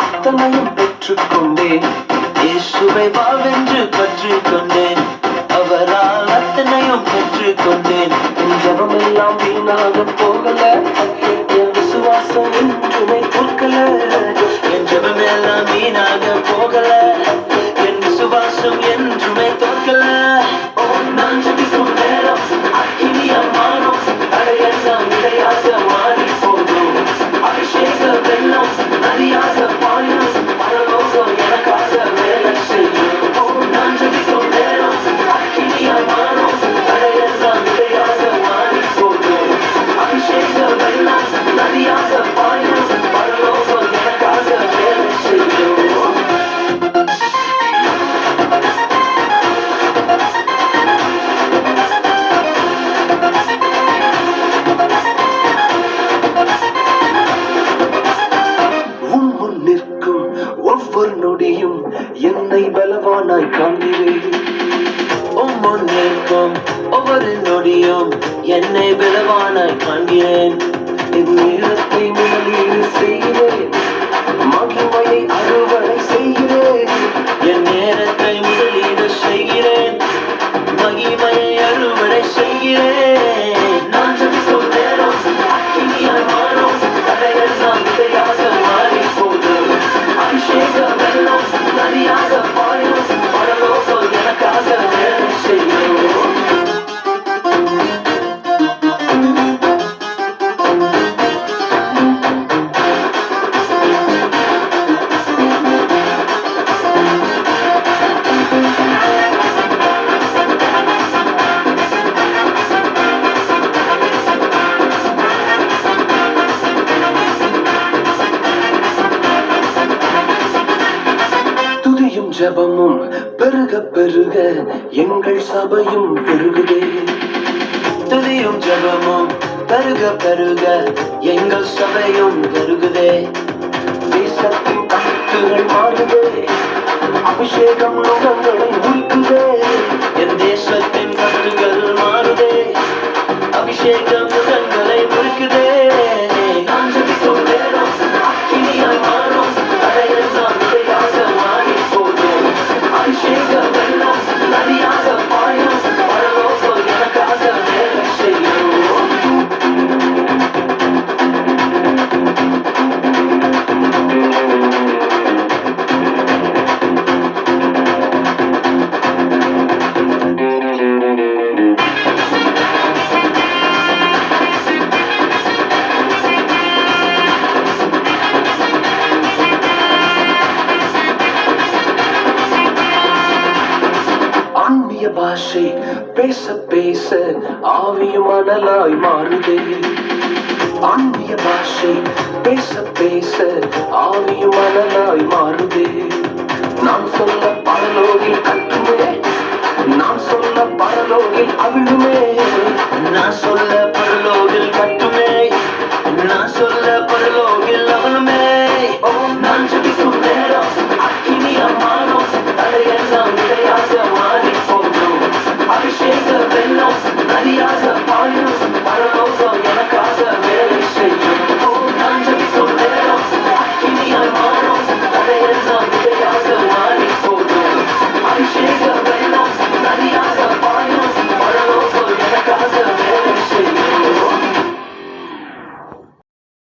அத்தனையும் பெற்றுக்கொண்டேன். இயேசுவை வாழ்வென்று கற்றுக்கொண்டேன். அவரால் அத்தனையும் பெற்றுக்கொண்டேன். என் ஜபம் எல்லாம் வீணாக போகல. என் விசுவாசம் என்றுமே பொற்கல பலவானாய் காண்கிறேன் உம்முன் நிற்கும் ஒவ்வொரு நொடியும் என்னை பலவானாய் காண்கிறேன். இது நேரத்தை துதியும் ஜபமும் பெருக பெருக எங்கள் சபையும் பெருகுதே. துதியும் ஜபமும் பெருக பெருக எங்கள் சபையும் பெருகுதே. தேசத்தின் கட்டுகள் மாறுதே. அபிஷேகம் நுகங்களை முறிக்குதே. என் தேசத்தின் கட்டுகள் மாறுதே. அபிஷேகம் புதிய பாஷை பேச பேச ஆவியும் அனலாய் மாறுதே. ஆன்மீக பாஷை பேச பேச ஆவியும் அனலாய் மாறுதே.